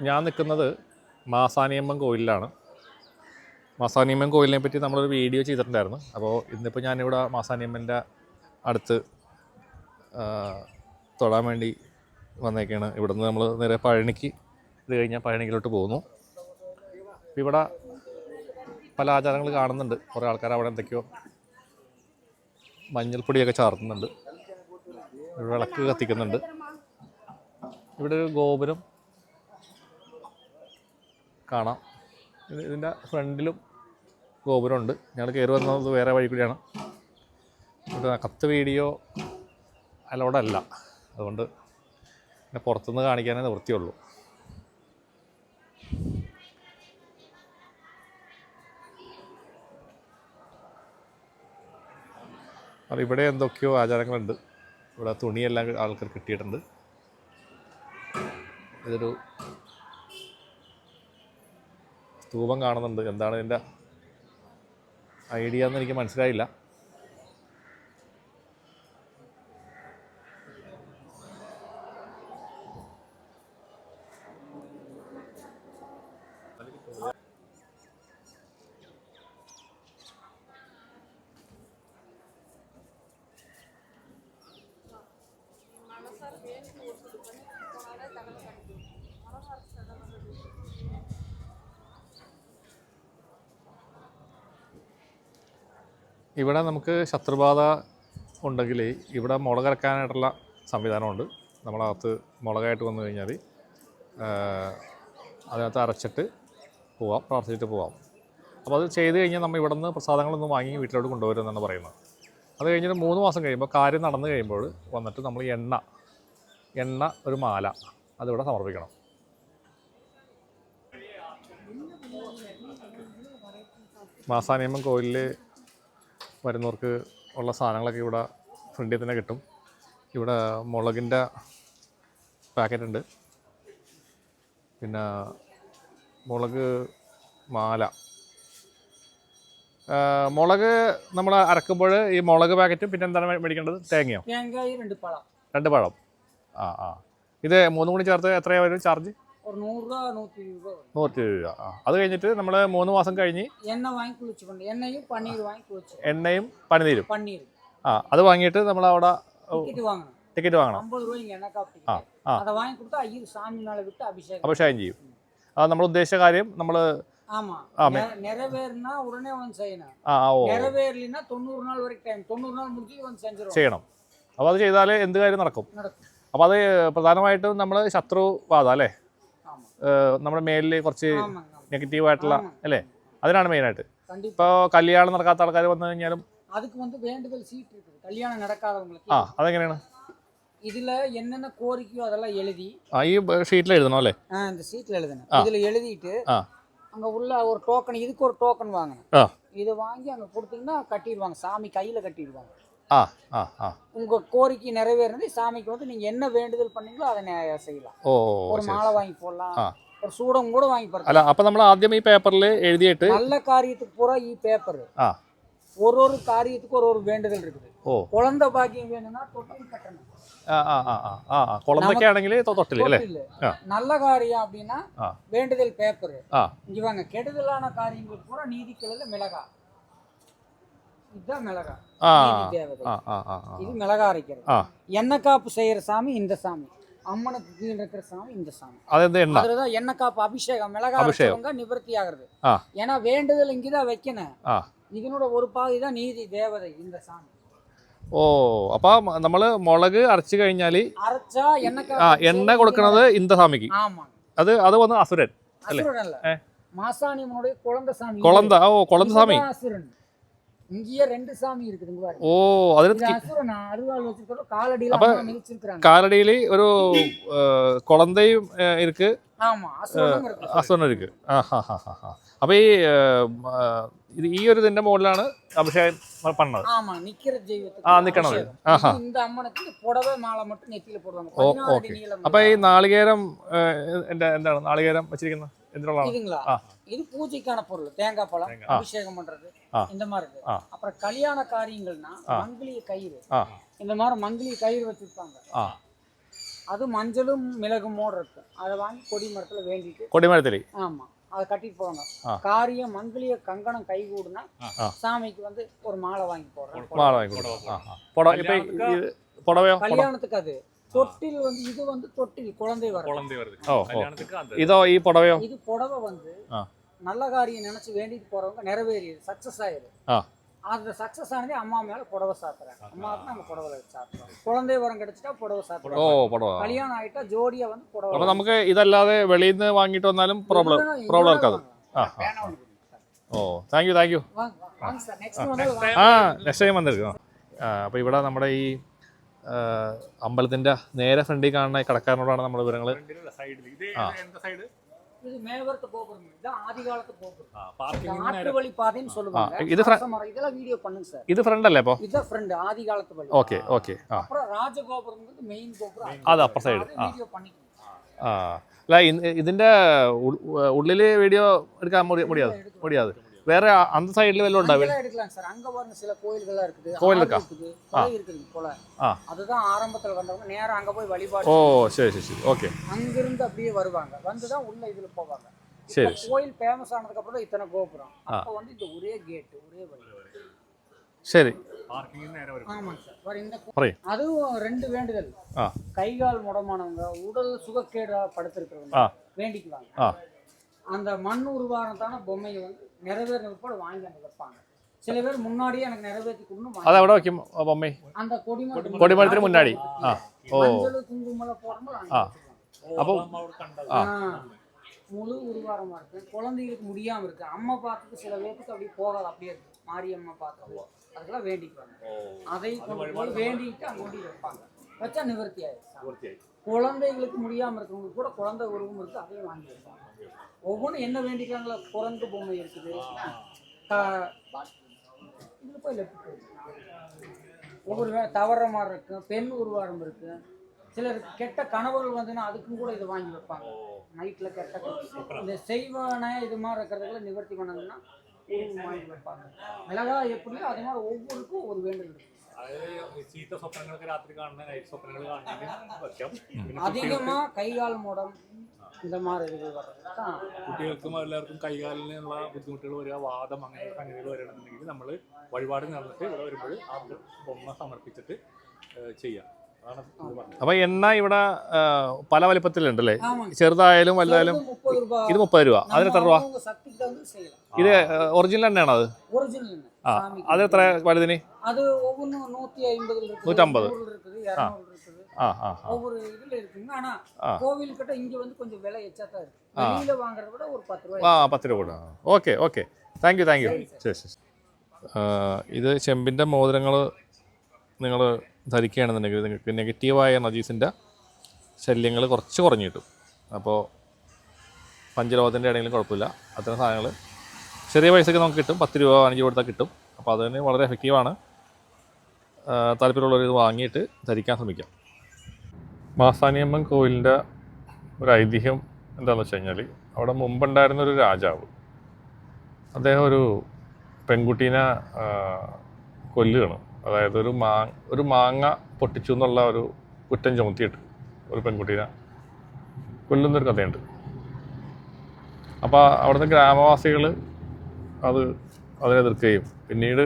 ഞാൻ നിൽക്കുന്നത് മാസാനിയമ്മൻ കോയിലാണ് മാസാനിയമ്മൻ കോയിലിനെ പറ്റി നമ്മളൊരു വീഡിയോ ചെയ്തിട്ടുണ്ടായിരുന്നു. അപ്പോൾ ഇന്നിപ്പോൾ ഞാനിവിടെ മാസാനിയമ്മന്റെ അടുത്ത് തൊടാൻ വേണ്ടി വന്നേക്കാണ്. ഇവിടുന്ന് നമ്മൾ നേരെ പഴനിക്ക് ഇത് കഴിഞ്ഞാൽ പഴനിക്കിലോട്ട് പോകുന്നു. ഇവിടെ പല ആചാരങ്ങൾ കാണുന്നുണ്ട്. കുറേ ആൾക്കാർ അവിടെ എന്തൊക്കെയോ മഞ്ഞൾപ്പൊടിയൊക്കെ ചാർത്തുന്നുണ്ട്. വിളക്ക് കത്തിക്കുന്നുണ്ട്. ഇവിടെ ഒരു ഗോപുരം കാണാം. ഇത് ഇതിന്റെ ഫ്രണ്ടിലും ഗോപുരമുണ്ട്. ഞങ്ങൾ കയറി വന്നത് വേറെ വഴി കൂടിയാണ്. കത്ത് വീഡിയോ അലോഡല്ല അതുകൊണ്ട് പിന്നെ പുറത്തുനിന്ന് കാണിക്കാനേ നിവൃത്തിയുള്ളൂ. അപ്പോൾ ഇവിടെ എന്തൊക്കെയോ ആചാരങ്ങളുണ്ട്. ഇവിടെ തുണിയെല്ലാം ആൾക്കാർ കിട്ടിയിട്ടുണ്ട്. ഇതൊരു സ്തൂപം കാണുന്നുണ്ട്. എന്താണ് ഇതിന്റെ ഐഡിയ എന്ന് എനിക്ക് മനസ്സിലായില്ല. ഇവിടെ നമുക്ക് ശത്രുബാധ ഉണ്ടെങ്കിൽ ഇവിടെ മുളക് ഇറക്കാനായിട്ടുള്ള സംവിധാനമുണ്ട്. നമ്മളകത്ത് മുളകായിട്ട് വന്നു കഴിഞ്ഞാൽ അതിനകത്ത് അരച്ചിട്ട് പോവാം പ്രാർത്ഥിച്ചിട്ട് പോവാം. അപ്പോൾ അത് ചെയ്ത് കഴിഞ്ഞാൽ നമ്മൾ ഇവിടെ നിന്ന് പ്രസാദങ്ങളൊന്നും വാങ്ങി വീട്ടിലോട്ട് കൊണ്ടുവരുമെന്നാണ് പറയുന്നത്. അത് കഴിഞ്ഞിട്ട് മൂന്ന് മാസം കഴിയുമ്പോൾ കാര്യം നടന്നു കഴിയുമ്പോൾ വന്നിട്ട് നമ്മൾ എണ്ണ എണ്ണ ഒരു മാല അതിവിടെ സമർപ്പിക്കണം. മാസാനിയമ്മൻ കോയിലിൽ വരുന്നവർക്ക് ഉള്ള സാധനങ്ങളൊക്കെ ഇവിടെ ഫ്രണ്ടിൽ തന്നെ കിട്ടും. ഇവിടെ മുളകിന്റെ പാക്കറ്റ് ഉണ്ട്. പിന്നെ മുളക് മാല. മുളക് നമ്മൾ അരക്കുമ്പോൾ ഈ മുളക് പാക്കറ്റും പിന്നെ എന്താണ് മേടിക്കേണ്ടത്? തേങ്ങയോ? രണ്ട് പഴം. രണ്ട് പഴം. ആ ആ. ഇത് മൂന്നും കൂടി ചേർത്ത് എത്രയാണ് വരും ചാർജ് നൂറ്റി രൂപ വരും. നൂറ്റി രൂപ ആ അത് കഴിഞ്ഞിട്ട് നമ്മൾ മൂന്ന് മാസം കഴിഞ്ഞ് எண்ணெய் வாங்கி குளிச்சுக்கணும் எண்ணெயும் பன்னீர் வாங்கி குளிச்சு എണ്ണയും പനിനീരും பன்னீர் ആ അത് வாங்கிட்டு നമ്മൾ അവിടെ டிக்கெட் வாங்கணும் ടിക്കറ്റ് വാങ്ങണം ஐம்பது ரூபாய்க்கு எண்ணெய் காப்பு ആ டிக்கெட் ആ அதை வாங்கி கொடுத்தா ஐயர் சாமி மேலே விட்டு அபிஷேகம் അഭിഷേകം ചെയ്യും അത് നമ്മൾ ഉദ്ദേശിച്ച കാര്യം നമ്മൾ ஆமா ஆ, நெ- நிறைவேறினா உடனே வந்து செய்யணும் ആ ആ, ഓ நிறைவேறலைன்னா தொண்ணூறு நாள் வரைக்கும் டைம் தொண்ணூறு நாள் முடிச்சு வந்து செஞ்சிருவோம் ചെയ്യണം അപ്പോൾ അത് ചെയ്താൽ എന്ത് കാര്യം നടക്കും നടക്കും അപ്പോൾ അത് പ്രധാനമായിട്ടും നമ്മൾ ശത്രുബാധ അല്ലേ ஆமா ഏഹ് നമ്മുടെ മേലിൽ കുറച്ച് നെഗറ്റീവ് ആയിട്ടുള്ള അല്ലേ? അതിനാണ് മെയിനായിട്ട് ഇപ്പോൾ കല്യാണം നടക്കാത്ത ആൾക്കാർ വന്നു കഴിഞ്ഞാലും அதுக்கு வந்து வேண்டுதல் சீட் கல்யாணம் நடக்காதவங்களுக்கு ஆ அதெங்கനെയാണ് இதுல என்னென்ன கோரிக்கையோ அதெல்லாம் எழுதி ഈ ഷീറ്റിൽ இந்த சீட்ல எழுதணும் இதுல எழுதிட்டு அங்க உள்ள ஒரு டோக்கன் இதுக்கு ஒரு டோக்கன் வாங்கணும் ആ. இது வாங்கி அங்க கொடுத்தீங்கன்னா கட்டிடுவாங்க சாமி கையில கட்டிடுவாங்க உங்க கோரிக்கை நிறைவேறினது சாமிக்கு வந்து நீங்க என்ன வேண்டுதல் பண்ணீங்களோ அதை நே- செய்யலாம் ഓ ஒரு ശരി மாலை வாங்கி போடலாம் ஆ. ஒரு சூடம் கூட வாங்கி போடலாம் അല്ല അപ്പം നമ്മൾ ആദ്യം ഈ പേപ്പറിൽ എഴുതിയിട്ട് நல்ல காரியத்துக்கு பூரா இ பேப்பர் ആ ஒரு ஒரு காரியத்துக்கு ஒரு ஒரு வேண்டுதல் இருக்குது ഓ குழந்தை பாக்கியம் வேணும்னா தொட்டில் கட்டணும் ആ ആ ആ ആ ആ ആ കുളമ്പൊക്കെ ആണെങ്കിൽ തൊട്ടിൽ അല്ലേ தொட்டில் ஆ. நல்ல காரியம் அப்படின்னா ஆ. வேண்டுதல் பேப்பர் ആ இங்க வாங்க கெடுதலான இது மிளகா அரைக்கிறது ആ எண்ணெய் காப்பு செய்யற சாமி இந்த சாமி அம்மனுக்கு கீழே இருக்கிற சாமி இந்த சாமி അതെന്ത് എണ്ണ அதுலதான் எண்ணெய் காப்பு அபிஷேகம் மிளகா அபிஷேகம். அரைச்சவங்க நிவர்த்தி ஆகுறது ஆ. ஏன்னா வேண்டுதல் இங்கதான் வைக்கணும் ആ இதனோட ஒரு பாதி தான் நீதி தேவதை இந்த சாமி ഓ അപ്പം നമ്മൾ മുളക് അരച്ച് കഴിഞ്ഞാൽ அரைச்சா எண்ணெய் ആ காப்பு എണ്ണ കൊടുക്കുന്നത് ഇന്ദസ്വാമിക്ക് ஆமா അത് അത് വന്ന് അസുരൻ അല്ലേ? அசுரன் இல்ல ஏ. மாசாணியம்மனுடைய குழந்தை சாமி കൊളന്ത ഓ കൊളന്ത സ്വാമി இதுதான் அசுரன் இங்கேயே ரெண்டு சாமி இருக்குதுங்க பாருங்க ஓ அதுல அசுரன் அருவாள் வச்சிருக்கிறோம் காலடியில அப்ப மிதிச்சிருக்கிறாங்க காலடியில ஒரு குழந்தையும் இருக்கு ஆமா அசுரனும் இருக்கு அசுரன் இருக்கு അപ്പൊ ഈ ഇത് ഈ ഒരു ഇതിന്റെ മുകളിലാണ് അഭിഷേകം പണ്ണത് ആമാ നിക്കര ദൈവത്തെ ആ നിക്കണത് இந்த അമ്മണത്തിന് പുടവ മാള மட்டும் നെറ്റിയിൽ போடுவாங்க ഓ ഓക്കെ അപ്പൊ ഈ നാളികേരം എന്താണ് നാളികേരം വെച്ചിരിക്കുന്നത് இது பூஜைக்கான பொருள். தேங்காய் பழம் அபிஷேகம் பண்றது இந்த மாதிரி இருக்கு. அப்புறம் கல்யாண காரியங்கள்னா மங்கிலிய கயிறு. இந்த மாதிரி மங்கிலிய கயிறு வச்சிருப்பாங்க. அது மஞ்சளும் மிளகும் மோடு இருக்கும். அதை வாங்கி கொடி மரத்துல வேண்டிட்டு கொடி மரத்துல. ஆமா. அதை கட்டிட்டு போவாங்க. காரியம் மங்கிலிய கங்கணம் கை கூடுனா சாமிக்கு வந்து ஒரு மாலை வாங்கி போடுறோம் மாலை வாங்கி போடுவோம் கல்யாணத்துக்கு அது. தொட்டில் வந்து இது வந்து தொட்டில் குழந்தை வர குழந்தை வருது ஓ, ஓ. கல்யாணத்துக்கு அந்த ഇതോ ഈ പുടവയോ இது புடவை வந்து ஆ. நல்ல காரியம் நினைச்சு வேண்டிட்டு போறவங்க நிறைவேறியது சக்சஸ் ஆயிடுது ஆ அந்த சக்சஸ் ஆனதே அம்மா மேல புடவை சாத்துறாங்க அம்மாவுக்கு நாங்க புடவை சாத்துறோம் குழந்தை வரம் கிடைச்சிட்டா புடவை ഓ சாத்துறோம் പുടവ கல்யாணம் ஆயிட்டா ஜோடியா வந்து புடவை അപ്പോൾ നമുക്ക് ഇതല്ലാതെ വെളിയിൽ നിന്ന് വാങ്ങിയിട്ട് വന്നാലും പ്രോബ്ലം இல்லைன்னா പ്രോബ്ലം இதோட இருக்காது வாங்கலாம். ആ ആ பேனா ஒண்ணு கொடுங்க சார். ഓ താങ്ക് യു താങ്ക് യു வாங்க வாங்க, வாங்க சார் நெக்ஸ்ட் வந்து வாங்க. ആ നെക്സ്റ്റ് ടൈം വന്നിരിക്കും അപ്പോൾ ഇവിടെ നമ്മുടെ ഈ അമ്പലത്തിന്റെ നേരെ ഫ്രണ്ടിൽ കാണുന്ന കടക്കാരനോടാണ് നമ്മുടെ വിവരങ്ങൾ ഇത് ഫ്രണ്ട് അല്ലേ ഓക്കെ ഓക്കെ അത് അപ്പർ സൈഡ് ആ. അല്ല ഇതിന്റെ ഉള്ളിൽ വീഡിയോ എടുക്കാൻ മുടിയാതെ? മുടിയാതെ. வேற அந்த சைடுல வெளில உண்டா எடுக்கலாம் சார். அங்க பாருங்க சில கோயில்கள்லாம் இருக்குது. கோயில் இருக்கா இருக்குது. போல. அதுதான் ஆரம்பத்துல வந்தவங்க. நேரா அங்க போய் வழிபாடு ஓ சரி சரி சரி. ஓகே. அங்க இருந்து அப்படியே வருவாங்க. வந்துதான் உள்ள இதுல போவாங்க. சரி கோயில் ஃபேமஸ் ஆனதுக்கு அப்புறம் தான் இத்தனை கோபுரம். அப்போ வந்து இந்த ஒரே கேட் ஒரே வழி. சரி. அதுவும் ரெண்டு வேண்டுதல். கைகால் முடமானவங்க உடல் சுகக்கேடா படுத்திருக்கிறவங்க வேண்டிக்குவாங்க. அந்த மண் உருவானதான பொம்மையை வந்து நிறைவேறதுக்கு கூட வாங்கி அங்கே வைப்பாங்க. சில பேர் முன்னாடியே எனக்கு நிறைவேற்றி கொடுணும் அதை விட வைக்கும் பொம்மை. அந்த கொடிமரம் கொடிமரத்துக்கு முன்னாடி. ஆ. ஓ. குங்குமலாம் போடும்போது அப்போ முழு உருவாரமா இருக்கு. குழந்தைகளுக்கு முடியாம இருக்கு. அம்மா பார்த்துட்டு சில பேருக்கு அப்படியே போகாது. அப்படியே இருக்கு. மாரியம்மா பார்த்தாவோ அதுக்கெல்லாம் வேண்டிக்குவாங்க. அதை கொண்டு போய் வேண்டிக்கிட்டு அங்கே கொண்டு வைப்பாங்க. வச்சா நிவர்த்தி ஆயிடுச்சு. குழந்தைகளுக்கு முடியாம இருக்கிறவங்களுக்கு கூட குழந்தை உருவம் இருக்கு. அதையும் வாங்கி வைப்பாங்க ஒவ்வொன்றும் என்ன வேண்டிக்கிறாங்களோ குரங்கு பொம்மை இருக்குது. இதில் போய் லெஃப்ட் ஒவ்வொரு தவற மாதிரி இருக்கும் பெண் உருவாரம் இருக்கு. சிலர் கெட்ட கனவுகள் வந்துன்னா அதுக்கும் கூட இதை வாங்கி வைப்பாங்க. நைட்டில் கெட்ட இந்த செய்வானே இது மாதிரி இருக்கிறதுக்குள்ள நிவர்த்தி பண்ணதுன்னா வாங்கி வைப்பாங்க. மிளகா எப்படியோ அது மாதிரி ஒவ்வொருக்கும் ஒரு வேண்டுதல் இருக்கு. அதிகமா கைகால் மூடம் കുട്ടികൾക്കും എല്ലാവർക്കും കൈകാലിനുള്ള ബുദ്ധിമുട്ടുകൾ വരിക വാദം അങ്ങനെയുള്ള സംഗതികൾ വരണമെന്നുണ്ടെങ്കിൽ നമ്മൾ വഴിപാട് നടന്നിട്ട് ഇവിടെ വരുമ്പോൾ ആ ബൊമ്മ സമർപ്പിച്ചിട്ട് ചെയ്യാം. അപ്പൊ എണ്ണ ഇവിടെ പല വലിപ്പത്തിലുണ്ടല്ലേ? ചെറുതായാലും വലുതായാലും ഇത് മുപ്പത് രൂപ. അതിന് എത്ര രൂപ? ഇത് ഒറിജിനൽ എണ്ണയാണോ അത്? ആ അത് എത്ര വലുതിന്? നൂറ്റമ്പത്. ആ. ஒவ்வொரு இதுல இருக்குங்க ஆனா ஆ. கோவில் கிட்ட இங்க வந்து கொஞ்சம் விலை எச்சா தான் இருக்கு வெளியில வாங்குறத விட ஒரு பத்து ரூபாய் ആ പത്ത് രൂപ കൂടെ okay okay thank you thank you ശരി ശരി ആ, ഇത് ചെമ്പിൻ്റെ മോതിരങ്ങൾ നിങ്ങൾ ധരിക്കുകയാണെന്നുണ്ടെങ്കിൽ നിങ്ങൾക്ക് നെഗറ്റീവായ നജീസിൻ്റെ ശല്യങ്ങൾ കുറച്ച് കുറഞ്ഞു കിട്ടും അപ്പോൾ പഞ്ചലോകത്തിൻ്റെ ആണെങ്കിലും കുഴപ്പമില്ല അത്തരം സാധനങ്ങൾ ചെറിയ പൈസയ്ക്ക് നമുക്ക് കിട്ടും പത്ത് രൂപ അഞ്ച് കൊടുത്താൽ കിട്ടും അപ്പോൾ അതിന് വളരെ എഫക്റ്റീവാണ് ആ, താല്പര്യമുള്ളവർ ഇത് വാങ്ങിയിട്ട് ധരിക്കാൻ ശ്രമിക്കാം മാസാനിയമ്മൻ കോവിലിന്റെ ഒരു ഐതിഹ്യം എന്താണെന്ന് വെച്ച് കഴിഞ്ഞാൽ അവിടെ മുമ്പുണ്ടായിരുന്ന ഒരു രാജാവ്. അദ്ദേഹം ഒരു പെൺകുട്ടീനെ കൊല്ലുകയാണ്. അതായത് ഒരു മാ ഒരു മാങ്ങ പൊട്ടിച്ചു എന്നുള്ള ഒരു കുറ്റം ചുമത്തിയിട്ട് ഒരു പെൺകുട്ടീനെ കൊല്ലുന്നൊരു കഥയുണ്ട്. അപ്പോൾ അവിടുത്തെ ഗ്രാമവാസികൾ അത് അതിനെതിർക്കുകയും പിന്നീട്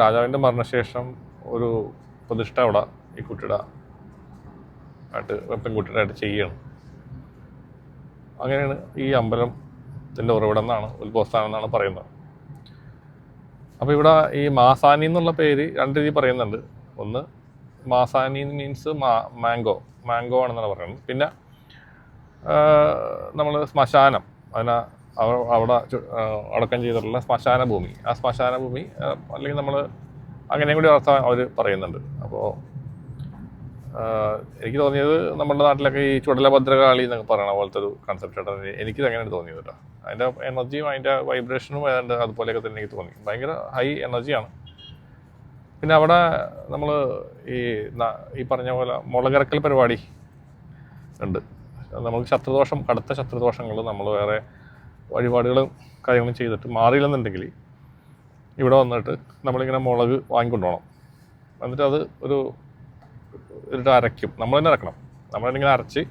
രാജാവിന്റെ മരണശേഷം ഒരു പ്രതിഷ്ഠ അവിടെ ഈ കുട്ടിയുടെ ആയിട്ട് പെൺകുട്ടിയുടെ ആയിട്ട് ചെയ്യണം. അങ്ങനെയാണ് ഈ അമ്പലത്തിന്റെ ഉറവിടം എന്നാണ് ഉത്ഭവസ്ഥാനം എന്നാണ് പറയുന്നത്. അപ്പോൾ ഇവിടെ ഈ മാസാനി എന്നുള്ള പേര് രണ്ട് രീതി പറയുന്നുണ്ട്. ഒന്ന് മാസാനി മീൻസ് മാ മാംഗോ മാംഗോ ആണെന്നാണ് പറയുന്നത്. പിന്നെ നമ്മൾ ശ്മശാനം. അതിന് അവ- അവിടെ അടക്കം ചെയ്തിട്ടുള്ള ശ്മശാന ഭൂമി. ആ ശ്മശാന ഭൂമി അല്ലെങ്കിൽ നമ്മൾ അങ്ങനെയും കൂടി അർത്ഥം അവർ പറയുന്നുണ്ട്. അപ്പോൾ എനിക്ക് തോന്നിയത് നമ്മുടെ നാട്ടിലൊക്കെ ഈ ചുടലഭദ്രകാളി എന്നൊക്കെ പറയണ പോലത്തെ ഒരു കൺസെപ്റ്റ് എനിക്ക് അങ്ങനെയാണ് തോന്നിയത് കേട്ടോ. അതിന്റെ എനർജിയും അതിന്റെ വൈബ്രേഷനും ഏതാണ്ട് അതുപോലെയൊക്കെ തന്നെ എനിക്ക് തോന്നി. ഭയങ്കര ഹൈ എനർജിയാണ് പിന്നെ അവിടെ നമ്മൾ ഈ ഈ പറഞ്ഞ പോലെ മുളകിറക്കൽ പരിപാടി ഉണ്ട്. നമുക്ക് ശത്രുദോഷം കടുത്ത ശത്രുദോഷങ്ങൾ നമ്മൾ വേറെ വഴിപാടുകളും കാര്യങ്ങളും ചെയ്തിട്ട് മാറിയില്ലെന്നുണ്ടെങ്കിൽ ഇവിടെ വന്നിട്ട് നമ്മളിങ്ങനെ മുളക് വാങ്ങിക്കൊണ്ടുപോകണം. എന്നിട്ട് അത് ഒരു ഒരു അരയ്ക്കും. നമ്മൾ തന്നെ അരക്കണം. നമ്മൾ ഇങ്ങനെ അരച്ച്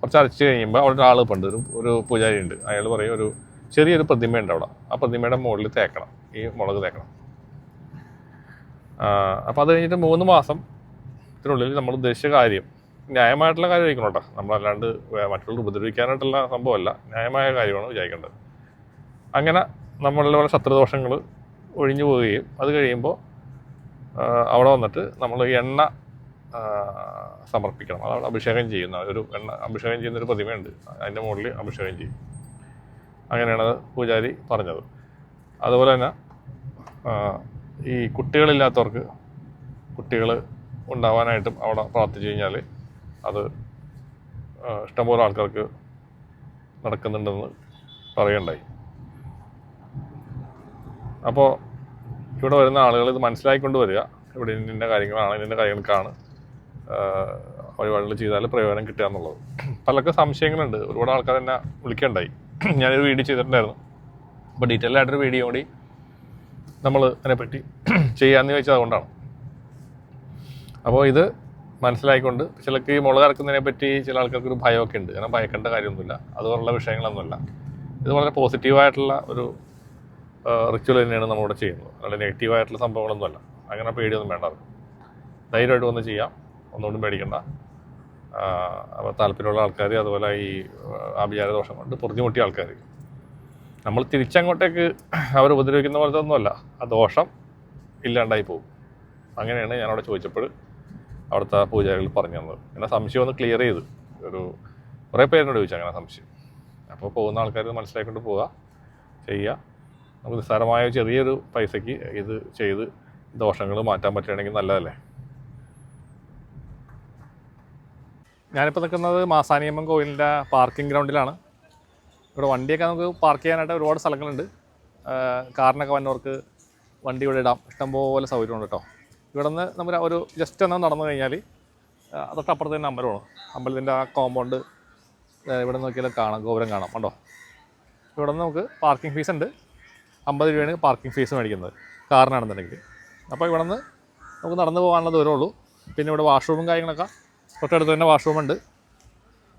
കുറച്ച് അരച്ച് കഴിയുമ്പോൾ അവിടെ ഒരാൾ പണ്ട് ഒരു ഒരു പൂജാരി ഉണ്ട്. അയാൾ പറയും ഒരു ചെറിയൊരു പ്രതിമയുണ്ട് അവിടെ. ആ പ്രതിമയുടെ മുകളിൽ തേക്കണം. ഈ മുളക് തേക്കണം. അപ്പോൾ അത് കഴിഞ്ഞിട്ട് മൂന്ന് മാസം ഇതിനുള്ളിൽ നമ്മൾ ഉദ്ദേശിച്ച കാര്യം ന്യായമായിട്ടുള്ള കാര്യം ആയിരിക്കണം കേട്ടോ. നമ്മളല്ലാണ്ട് മറ്റുള്ളവർ ഉപദ്രവിക്കാനായിട്ടുള്ള സംഭവമല്ല. ന്യായമായ കാര്യമാണ് വിചാരിക്കേണ്ടത്. അങ്ങനെ നമ്മളിലുള്ള ശത്രുദോഷങ്ങൾ ഒഴിഞ്ഞു പോവുകയും അത് കഴിയുമ്പോൾ അവിടെ വന്നിട്ട് നമ്മൾ എണ്ണ സമർപ്പിക്കണം. അതവിടെ അഭിഷേകം ചെയ്യുന്ന ഒരു എണ്ണ അഭിഷേകം ചെയ്യുന്ന ഒരു പ്രതിമയുണ്ട്. അതിന്റെ മുകളിൽ അഭിഷേകം ചെയ്യും. അങ്ങനെയാണ് അത് പൂജാരി പറഞ്ഞത്. അതുപോലെ തന്നെ ഈ കുട്ടികളില്ലാത്തവർക്ക് കുട്ടികൾ ഉണ്ടാവാനായിട്ടും അവിടെ പ്രാർത്ഥിച്ചു കഴിഞ്ഞാൽ അത് ഇഷ്ടംപോലെ ആൾക്കാർക്ക് നടക്കുന്നുണ്ടെന്ന് പറയണ്ടായി. അപ്പോൾ ഇവിടെ വരുന്ന ആളുകൾ ഇത് മനസ്സിലാക്കിക്കൊണ്ട് വരിക. ഇവിടെ ഇന്ന കാര്യങ്ങളാണ് ഇന്ന കാര്യങ്ങൾക്കാണ് വഴിപാടുകൾ ചെയ്താൽ പ്രയോജനം കിട്ടുക എന്നുള്ളത്. പലർക്കും സംശയങ്ങളുണ്ട്. ഒരുപാട് ആൾക്കാർ എന്നെ വിളിക്കണ്ടായി. ഞാനൊരു വീഡിയോ ചെയ്തിട്ടുണ്ടായിരുന്നു. അപ്പോൾ ഡീറ്റെയിൽ ആയിട്ടൊരു വീഡിയോ കൂടി നമ്മൾ അതിനെപ്പറ്റി ചെയ്യാമെന്ന് ചോദിച്ചത് അതുകൊണ്ടാണ്. അപ്പോൾ ഇത് മനസ്സിലായിക്കൊണ്ട് ചിലർക്ക് ഈ മുളക് അരക്കുന്നതിനെ പറ്റി ചില ആൾക്കാർക്ക് ഒരു ഭയമൊക്കെ ഉണ്ട്. കാരണം ഭയക്കേണ്ട കാര്യമൊന്നുമില്ല. അതുപോലുള്ള വിഷയങ്ങളൊന്നുമില്ല. ഇത് വളരെ പോസിറ്റീവായിട്ടുള്ള ഒരു റിച്വൽ തന്നെയാണ് നമ്മളിവിടെ ചെയ്യുന്നത്. അല്ലാതെ നെഗറ്റീവായിട്ടുള്ള സംഭവങ്ങളൊന്നുമല്ല. അങ്ങനെ പേടിയൊന്നും വേണ്ടത് ധൈര്യമായിട്ട് വന്ന് ചെയ്യാം. ഒന്നുകൊണ്ടും പേടിക്കണ്ട. അപ്പോൾ താല്പര്യമുള്ള ആൾക്കാർ അതുപോലെ ഈ ആഭിചാരദോഷം കൊണ്ട് പൊറുതിമുട്ടിയ ആൾക്കാർ നമ്മൾ തിരിച്ചങ്ങോട്ടേക്ക് അവർ ഉപദ്രവിക്കുന്ന പോലത്തെ ഒന്നുമല്ല. ആ ദോഷം ഇല്ലാണ്ടായി പോകും. അങ്ങനെയാണ് ഞാനവിടെ ചോദിച്ചപ്പോൾ അവിടുത്തെ പൂജാരികൾ പറഞ്ഞു തന്നത്. എന്നെ സംശയം ഒന്ന് ക്ലിയർ ചെയ്ത്. ഒരു കുറേ പേരിനോട് ചോദിച്ചു അങ്ങനെ സംശയം. അപ്പോൾ പോകുന്ന ആൾക്കാർ മനസ്സിലാക്കിക്കൊണ്ട് പോവുക ചെയ്യുക നമുക്ക് നിസ്സാരമായ ചെറിയൊരു പൈസയ്ക്ക് ഇത് ചെയ്ത് ദോഷങ്ങൾ മാറ്റാൻ പറ്റുകയാണെങ്കിൽ നല്ലതല്ലേ? ഞാനിപ്പോൾ നിൽക്കുന്നത് മാസാനിയമ്മൻ കോവിലിന്റെ പാർക്കിംഗ് ഗ്രൗണ്ടിലാണ് ഇവിടെ വണ്ടിയൊക്കെ നമുക്ക് പാർക്ക് ചെയ്യാനായിട്ട് ഒരുപാട് സ്ഥലങ്ങളുണ്ട്. കാറിനൊക്കെ വന്നവർക്ക് വണ്ടി ഇവിടെ ഇടാം. ഇഷ്ടംപോലെ സൗകര്യമുണ്ട് കേട്ടോ. ഇവിടെ നിന്ന് നമ്മൾ ഒരു ജസ്റ്റ് ഒന്ന് നടന്നു കഴിഞ്ഞാൽ തൊട്ടപ്പുറത്ത് തന്നെ അമ്പലമാണ്. അമ്പലത്തിന്റെ ആ കോമ്പൗണ്ട് ഇവിടെ നോക്കിയാൽ കാണാം ഗോപുരം കാണാം. കണ്ടോ? ഇവിടെ നിന്ന് നമുക്ക് പാർക്കിംഗ് ഫീസ് ഉണ്ട്. അമ്പത് രൂപയാണ് പാർക്കിംഗ് ഫീസ് മേടിക്കുന്നത് കാറിനാണെന്നുണ്ടെങ്കിൽ. അപ്പോൾ ഇവിടെ നിന്ന് നമുക്ക് നടന്നു പോകാനുള്ള ദൂരമുള്ളൂ പിന്നെ ഇവിടെ വാഷ്റൂമും കാര്യങ്ങളൊക്കെ തൊട്ടടുത്ത് തന്നെ വാഷ്റൂം ഉണ്ട്.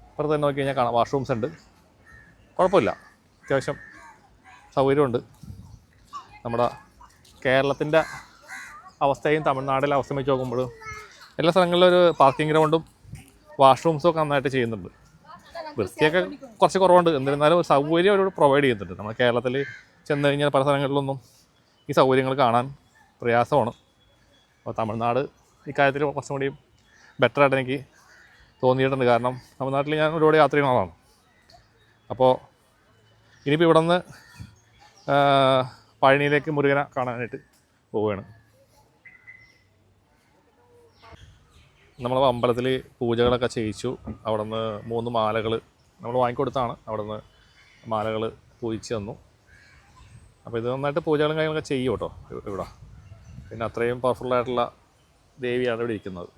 അപ്പുറത്ത് തന്നെ നോക്കി കഴിഞ്ഞാൽ കാണാം വാഷ്റൂംസ് ഉണ്ട്. കുഴപ്പമില്ല. അത്യാവശ്യം സൗകര്യമുണ്ട്. നമ്മുടെ കേരളത്തിന്റെ അവസ്ഥയും തമിഴ്നാടിലെ അവസ്ഥയും വെച്ച് നോക്കുമ്പോൾ എല്ലാ സ്ഥലങ്ങളിലും ഒരു പാർക്കിംഗ് ഗ്രൗണ്ടും വാഷ്റൂംസും ഒക്കെ നന്നായിട്ട് ചെയ്യുന്നുണ്ട്. വൃത്തിയൊക്കെ കുറച്ച് കുറവുണ്ട്. എന്നിരുന്നാലും ഒരു സൗകര്യം അവരോട് പ്രൊവൈഡ് ചെയ്യുന്നുണ്ട്. നമ്മുടെ കേരളത്തിൽ ചെന്ന് കഴിഞ്ഞാൽ പല സ്ഥലങ്ങളിലൊന്നും ഈ സൗകര്യങ്ങൾ കാണാൻ പ്രയാസമാണ്. അപ്പോൾ തമിഴ്നാട് ഇക്കാര്യത്തിൽ കുറച്ചും കൂടി ബെറ്റർ ആയിട്ട് എനിക്ക് തോന്നിയിട്ടുണ്ട്. കാരണം തമിഴ്നാട്ടിൽ ഞാൻ ഒരുപാട് യാത്ര ചെയ്യുന്ന ആളാണ്. അപ്പോൾ ഇനിയിപ്പോൾ ഇവിടെ നിന്ന് പഴനിയിലേക്ക് മുരുകനെ കാണാനായിട്ട് പോവുകയാണ്. നമ്മൾ അമ്പലത്തിൽ പൂജകളൊക്കെ ചെയ്യിച്ചു. അവിടെ നിന്ന് മൂന്ന് മാലകൾ നമ്മൾ വാങ്ങിക്കൊടുത്താണ്. അവിടെ നിന്ന് മാലകൾ പൂജിച്ച് തന്നു. അപ്പോൾ ഇത് നന്നായിട്ട് പൂജകളും കാര്യങ്ങളൊക്കെ ചെയ്യും കേട്ടോ ഇവിടെ. പിന്നെ അത്രയും പവർഫുള്ളായിട്ടുള്ള ദേവിയാണ് ഇവിടെ ഇരിക്കുന്നത്.